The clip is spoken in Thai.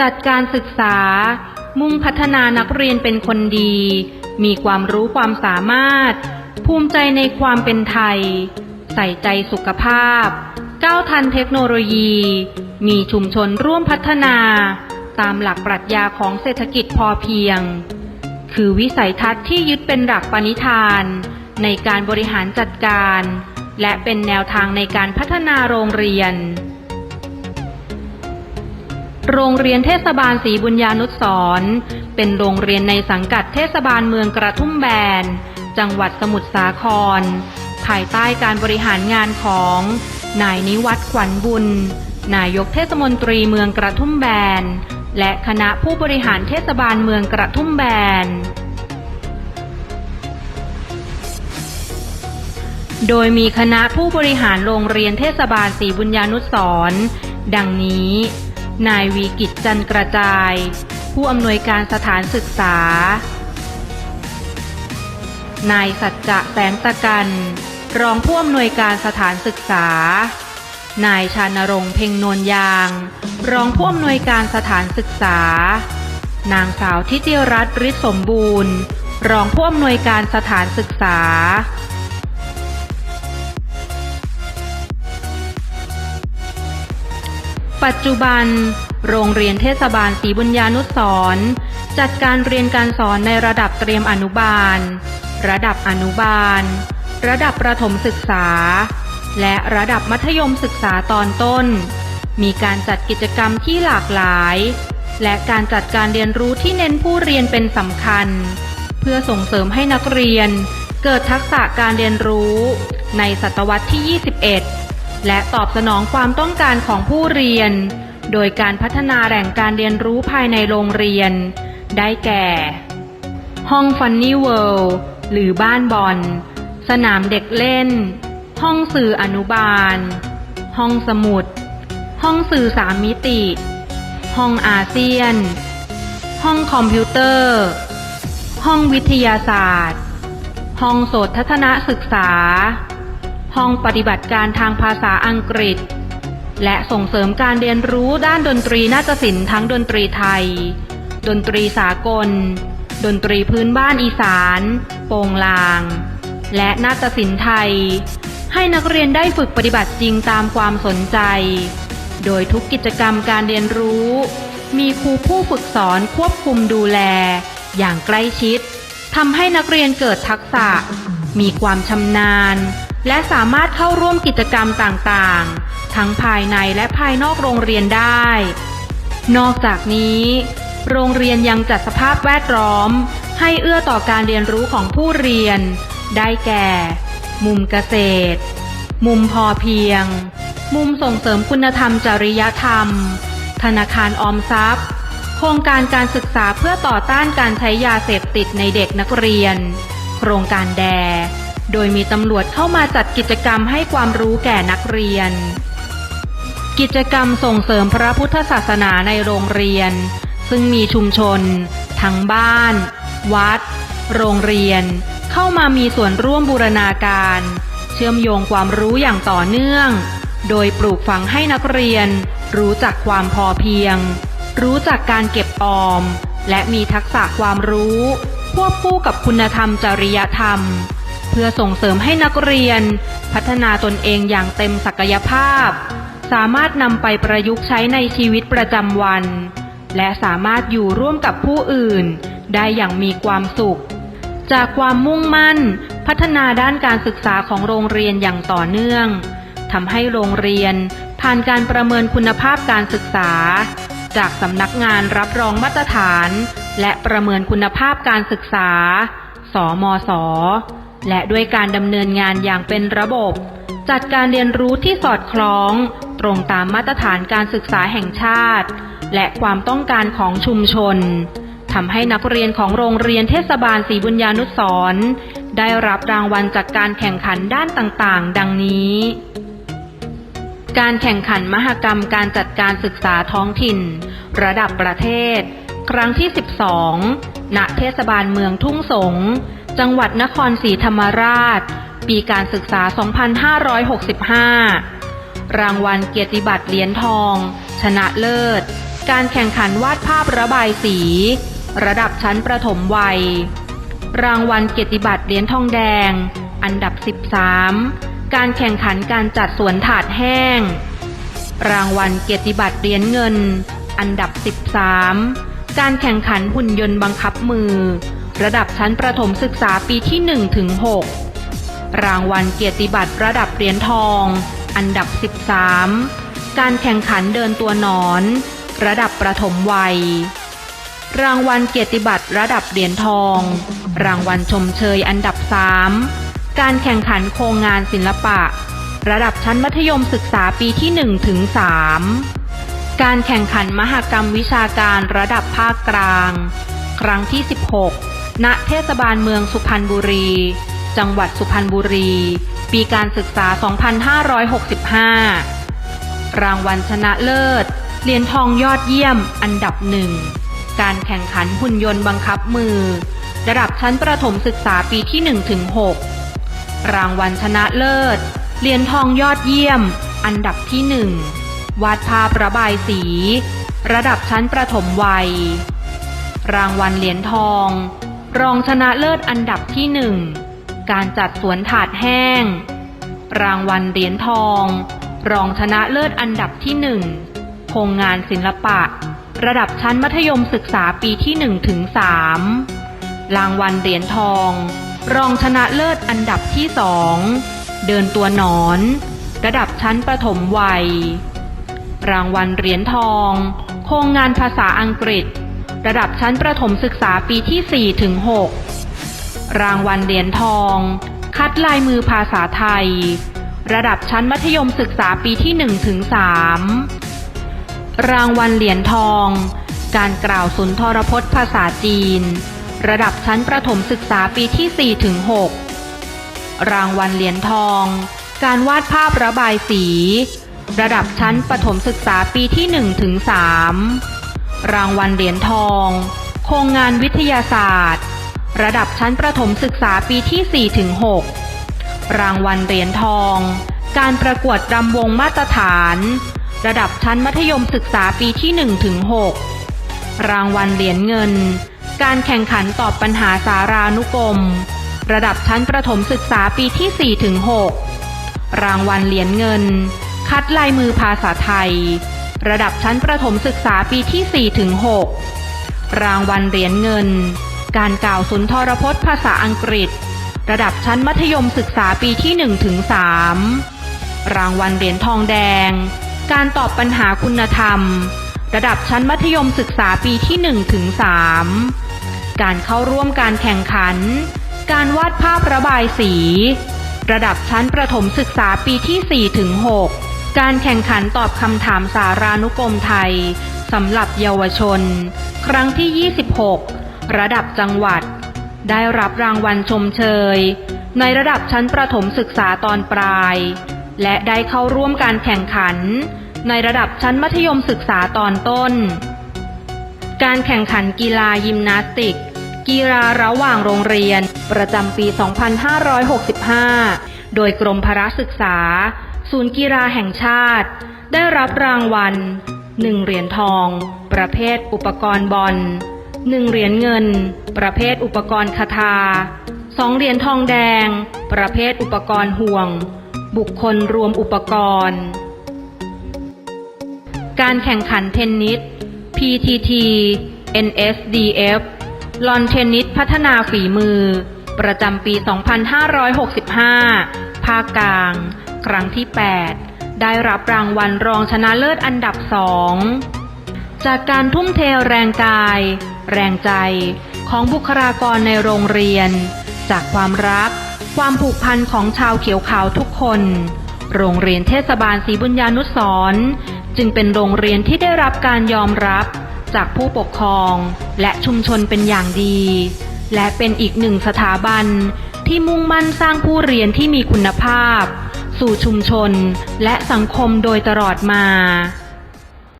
จัดการศึกษา มุ่งพัฒนานักเรียนเป็นคนดี มีความรู้ความสามารถ ภูมิใจในความเป็นไทย ใส่ใจสุขภาพ ก้าวทันเทคโนโลยี มีชุมชนร่วมพัฒนา ตามหลักปรัชญาของเศรษฐกิจพอเพียง คือวิสัยทัศน์ที่ยึดเป็นหลักปณิธาน ในการบริหารจัดการ และเป็นแนวทางในการพัฒนาโรงเรียน โรงเรียนเทศบาลศรีบุญญานุสรณ์เป็นโรงเรียนในสังกัดเทศบาลเมืองกระทุ่มแบน จังหวัดสมุทรสาคร ภายใต้การบริหารงานของนายนิวัฒน์ขวัญบุญ นายกเทศมนตรีเมืองกระทุ่มแบน และคณะผู้บริหารเทศบาลเมืองกระทุ่มแบน โดยมีคณะผู้บริหารโรงเรียนเทศบาลศรีบุญญานุสรณ์ดังนี้ นายวีกิจจันกระจาย ผู้อำนวยการสถานศึกษา นายสัจจะแสงตะกัน รองผู้อำนวยการสถานศึกษา นายชานรงค์เพ่งนวลยาง รองผู้อำนวยการสถานศึกษา นางสาวทิติรัตน์ฤทธิสมบูรณ์ รองผู้อำนวยการสถานศึกษา ปัจจุบัน โรงเรียนเทศบาลศรีบุญญานุสรณ์จัดการเรียนการสอนในระดับเตรียมอนุบาล ระดับอนุบาล ระดับประถมศึกษา และระดับมัธยมศึกษาตอนต้น มีการจัดกิจกรรมที่หลากหลาย และการจัดการเรียนรู้ที่เน้นผู้เรียนเป็นสำคัญ เพื่อส่งเสริมให้นักเรียน เกิดทักษะการเรียนรู้ ในศตวรรษที่ 21 และตอบสนองความต้องการของผู้เรียน โดยการพัฒนาแหล่งการเรียนรู้ภายในโรงเรียน ได้แก่ ห้องฟันนี่เวิลด์หรือบ้านบอล สนามเด็กเล่น ห้องสื่ออนุบาล ห้องสมุด ห้องสื่อสามมิติ ห้องอาเซียน ห้องคอมพิวเตอร์ ห้องวิทยาศาสตร์ ห้องโสตทัศนศึกษา ห้องปฏิบัติการทางภาษาอังกฤษ และส่งเสริมการเรียนรู้ด้านดนตรีนาฏศิลป์ทั้งดนตรีไทย ดนตรีสากล ดนตรีพื้นบ้านอีสาน โปงลาง และนาฏศิลป์ไทย ให้นักเรียนได้ฝึกปฏิบัติจริงตามความสนใจ โดยทุกกิจกรรมการเรียนรู้ มีครูผู้ฝึกสอนควบคุมดูแล อย่างใกล้ชิดทำให้นักเรียนเกิดทักษะ มีความชำนาญ และสามารถเข้าร่วมกิจกรรมต่างๆ ทั้งภายในและภายนอกโรงเรียนได้ นอกจากนี้ โรงเรียนยังจัดสภาพแวดล้อม ให้เอื้อต่อการเรียนรู้ของผู้เรียน ได้แก่ มุมเกษตร มุมพอเพียง มุมส่งเสริมคุณธรรมจริยธรรม ธนาคารออมทรัพย์ โครงการการศึกษาเพื่อต่อต้านการใช้ยาเสพติดในเด็กนักเรียน โครงการแด โดยมีตำรวจเข้ามาจัดกิจกรรมให้ความรู้แก่นักเรียน กิจกรรมส่งเสริมพระพุทธศาสนาในโรงเรียน ซึ่งมีชุมชน ทั้งบ้าน วัด โรงเรียน เข้ามามีส่วนร่วมบูรณาการ เชื่อมโยงความรู้อย่างต่อเนื่อง โดยปลูกฝังให้นักเรียน รู้จักความพอเพียง รู้จักการเก็บออม และมีทักษะความรู้ ควบคู่กับคุณธรรมจริยธรรม พื่อส่งเสริมให้นักเรียน พัฒนาตนเองอย่างเต็มศักยภาพ สามารถนำไปประยุกต์ใช้ในชีวิตประจำวัน และสามารถอยู่ร่วมกับผู้อื่น ได้อย่างมีความสุข จากความมุ่งมั่น พัฒนาด้านการศึกษาของโรงเรียนอย่างต่อเนื่องทำให้โรงเรียนผ่านการประเมินคุณภาพการศึกษา จากสำนักงานรับรองมาตรฐาน และประเมินคุณภาพการศึกษา สมศ และด้วยการดำเนินงานอย่างเป็นระบบ จัดการเรียนรู้ที่สอดคล้อง ตรงตามมาตรฐานการศึกษาแห่งชาติ และความต้องการของชุมชนทำให้นักเรียนของโรงเรียนเทศบาลศรีบุญญานุสรได้รับรางวัลจากการแข่งขันด้านต่างๆ ดังนี้ การแข่งขันมหกรรมการจัดการศึกษาท้องถิ่น ระดับประเทศ ครั้งที่ 12 ณ เทศบาลเมืองทุ่งสง จังหวัดนครศรีธรรมราช ปีการศึกษา 2565 รางวัลเกียรติบัตรเหรียญทอง ชนะเลิศ การแข่งขันวาดภาพระบายสี ระดับชั้นประถมวัย รางวัลเกียรติบัตรเหรียญทองแดง อันดับ 13 การแข่งขันการจัดสวนถาดแห้ง รางวัลเกียรติบัตรเหรียญเงิน อันดับ 13 การแข่งขันหุ่นยนต์บังคับมือ ระดับชั้นประถมศึกษาปีที่1ถึง6รางวัลเกียรติบัตรระดับเหรียญทอง อันดับ 13 การแข่งขันเดินตัวนอน ระดับประถมวัย รางวัลเกียรติบัตรระดับเหรียญทอง รางวัลชมเชยอันดับ 3 การแข่งขันโครงงานศิลปะ ระดับชั้นมัธยมศึกษาปีที่1ถึง3การแข่งขันมหกรรมวิชาการระดับภาคกลาง ครั้งที่ 16 ณเทศบาลเมืองสุพรรณบุรี จังหวัดสุพรรณบุรี ปีการศึกษา 2565 รางวัลชนะเลิศ เหรียญทองยอดเยี่ยม อันดับหนึ่ง การแข่งขันหุ่นยนต์บังคับมือ ระดับชั้นประถมศึกษาปีที่1ถึง6รางวัลชนะเลิศ เหรียญทองยอดเยี่ยม อันดับที่หนึ่ง วาดภาพระบายสี ระดับชั้นประถมวัย รางวัลเหรียญทอง รองชนะเลิศอันดับที่หนึ่งการจัดสวนถาดแห้ง รางวัลเหรียญทอง รองชนะเลิศอันดับที่หนึ่งโครงงานศิลปะ ระดับชั้นมัธยมศึกษาปีที่หนึ่งถึงสามรางวัลเหรียญทอง รองชนะเลิศอันดับที่สองเดินตัวหนอน ระดับชั้นประถมวัย รางวัลเหรียญทอง โครงงานภาษาอังกฤษ ระดับชั้นประถมศึกษาปีที่ 4 ถึง 6 รางวัลเหรียญทอง คัดลายมือภาษาไทย ระดับชั้นมัธยมศึกษาปีที่ 1 ถึง 3 รางวัลเหรียญทอง การกล่าวสุนทรพจน์ภาษาจีน ระดับชั้นประถมศึกษาปีที่ 4 ถึง 6 รางวัลเหรียญทอง การวาดภาพระบายสี ระดับชั้นประถมศึกษาปีที่ 1 ถึง 3 รางวัลเหรียญทอง โครงงานวิทยาศาสตร์ ระดับชั้นประถมศึกษาปีที่4ถึง6รางวัลเหรียญทอง การประกวดรำวงมาตรฐาน ระดับชั้นมัธยมศึกษาปีที่1ถึง6รางวัลเหรียญเงิน การแข่งขันตอบปัญหาสารานุกรม ระดับชั้นประถมศึกษาปีที่4ถึง6รางวัลเหรียญเงิน คัดลายมือภาษาไทย ระดับชั้นประถมศึกษาปีที่ 4 ถึง 6 รางวัลเหรียญเงิน การกล่าวสุนทรพจน์ภาษาอังกฤษ ระดับชั้นมัธยมศึกษาปีที่ 1 ถึง 3 รางวัลเหรียญทองแดง การตอบปัญหาคุณธรรม ระดับชั้นมัธยมศึกษาปีที่ 1 ถึง 3 การเข้าร่วมการแข่งขัน การวาดภาพระบายสี ระดับชั้นประถมศึกษาปีที่ 4 ถึง 6 การแข่งขันตอบคำถามสารานุกรมไทยสำหรับเยาวชน ครั้งที่ 26 ระดับจังหวัด ได้รับรางวัลชมเชย ในระดับชั้นประถมศึกษาตอนปลาย และได้เข้าร่วมการแข่งขัน ในระดับชั้นมัธยมศึกษาตอนต้น การแข่งขันกีฬายิมนาสติก กีฬาระหว่างโรงเรียนประจำปี 2565 โดยกรมพระศึกษา ศูนย์กีฬาแห่งชาติ ได้รับรางวัล 1 เหรียญทอง ประเภทอุปกรณ์บอล 1 เหรียญเงิน ประเภทอุปกรณ์คาถา2เหรียญทองแดง ประเภทอุปกรณ์ห่วง บุคคลรวมอุปกรณ์ การแข่งขันเทนนิส PTT NSDF ลอนเทนนิสพัฒนาฝีมือ ประจำปี 2565 ภาคกลาง ครั้งที่ 8 ได้รับรางวัลรองชนะเลิศอันดับสองจากการทุ่มเทแรงกาย แรงใจของบุคลากรในโรงเรียน จากความรัก ความผูกพันของชาวเขียวขาวทุกคน โรงเรียนเทศบาลศรีบุญญานุสรจึงเป็นโรงเรียนที่ได้รับการยอมรับจากผู้ปกครองและชุมชนเป็นอย่างดี และเป็นอีกหนึ่งสถาบันที่มุ่งมั่นสร้างผู้เรียนที่มีคุณภาพ สู่ชุมชนและสังคมโดยตลอดมา